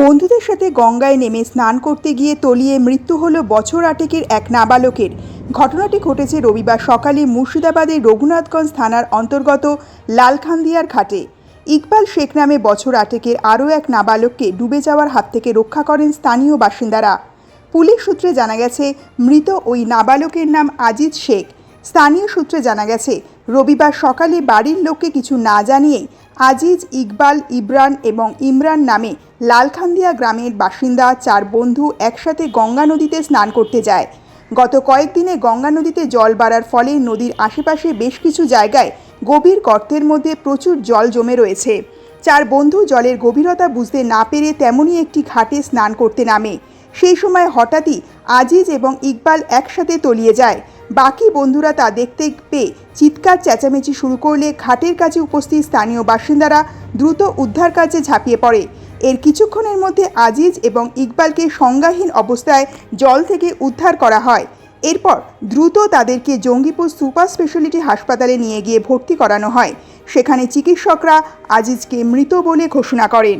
বন্ধুদের সাথে গঙ্গায় নেমে স্নান করতে গিয়ে তলিয়ে মৃত্যু হল বছর আটেকের এক নাবালকের। ঘটনাটি ঘটেছে রবিবার সকালে মুর্শিদাবাদের রঘুনাথগঞ্জ থানার অন্তর্গত লালখান্দিয়ার ঘাটে। ইকবাল শেখ নামে বছর আটেকের আরও এক নাবালককে ডুবে যাওয়ার হাত থেকে রক্ষা করেন স্থানীয় বাসিন্দারা। পুলিশ সূত্রে জানা গেছে, মৃত ওই নাবালকের নাম আজিজ শেখ। স্থানীয় সূত্রে জানা গেছে, রবিবার সকালে বাড়ির লোককে কিছু না জানিয়েই আজিজ ইকবাল ইবরান এবং ইমরান নামে লালখান্দিয়া গ্রামের বাসিন্দা চার বন্ধু একসাথে গঙ্গা নদীতে স্নান করতে যায়। গত কয়েকদিনে গঙ্গা নদীতে জল বাড়ার ফলে নদীর আশেপাশে বেশ কিছু জায়গায় গভীর গর্তের মধ্যে প্রচুর জল জমে রয়েছে। চার বন্ধু জলের গভীরতা বুঝতে না পেরে তেমনই একটি ঘাটে স্নান করতে নামে। সেই সময় হঠাৎই আজিজ এবং ইকবাল একসাথে তলিয়ে যায়। বাকি বন্ধুরা তা দেখতে পেয়ে চিৎকার চেঁচামেচি শুরু করলে ঘাটের কাছে উপস্থিত স্থানীয় বাসিন্দারা দ্রুত উদ্ধার কাজে ঝাঁপিয়ে পড়ে। এর কিছুক্ষণের মধ্যে আজিজ এবং ইকবালকে সংজ্ঞাহীন অবস্থায় জল থেকে উদ্ধার করা হয়। এরপর দ্রুত তাদেরকে জঙ্গিপুর সুপার স্পেশালিটি হাসপাতালে নিয়ে গিয়ে ভর্তি করানো হয়। সেখানে চিকিৎসকরা আজিজকে মৃত বলে ঘোষণা করেন।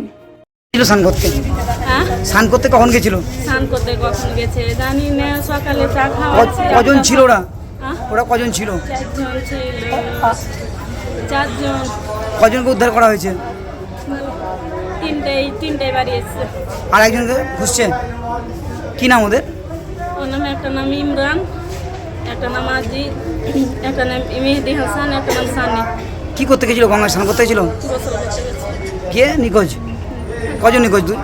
হ্যাঁ? স্নান করতে কখন গেছিল? স্নান করতে কখন গেছে? জানি না সকালে চা খাওয়া কজন ছিল ওরা? হ্যাঁ? ওরা কজন ছিল? চারজন কজনকে উদ্ধার করা হয়েছে? তিনটে তিনটে বাড়ি এসছে। আর একজনকে খুঁজছে কি নাম ওদের? ওর নাম একটা নাম ইমরান একটা নাম আজি একটা নাম মেহেদি হাসান একটা নাম সানি। কি করতে গেছিল? গঙ্গায় স্নান করতে গেছিল? কে নিখোঁজ? কজন নিখোঁজ? তুই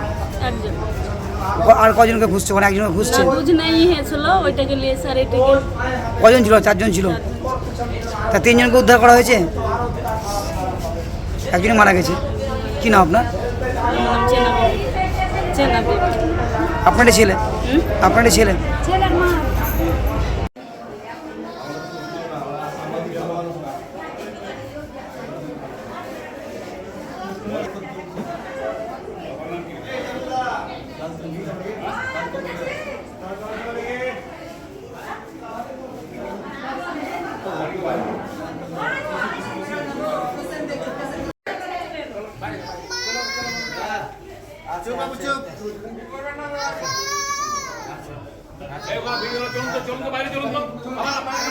আর কজনকে খুঁজছে? ওখানে একজনকে খুঁজছে? না কজন ছিল? চারজন ছিল? তা তিনজনকে উদ্ধার করা হয়েছে? একজনই মারা গেছে। কি নাম আপনার? নাম ছেলে বেবি। চেনা বেবি। আপনারই ছেলে আপনারই ছেলে চলুন তো চলুন তো বাইরে চলুন তো। আমার বাইরে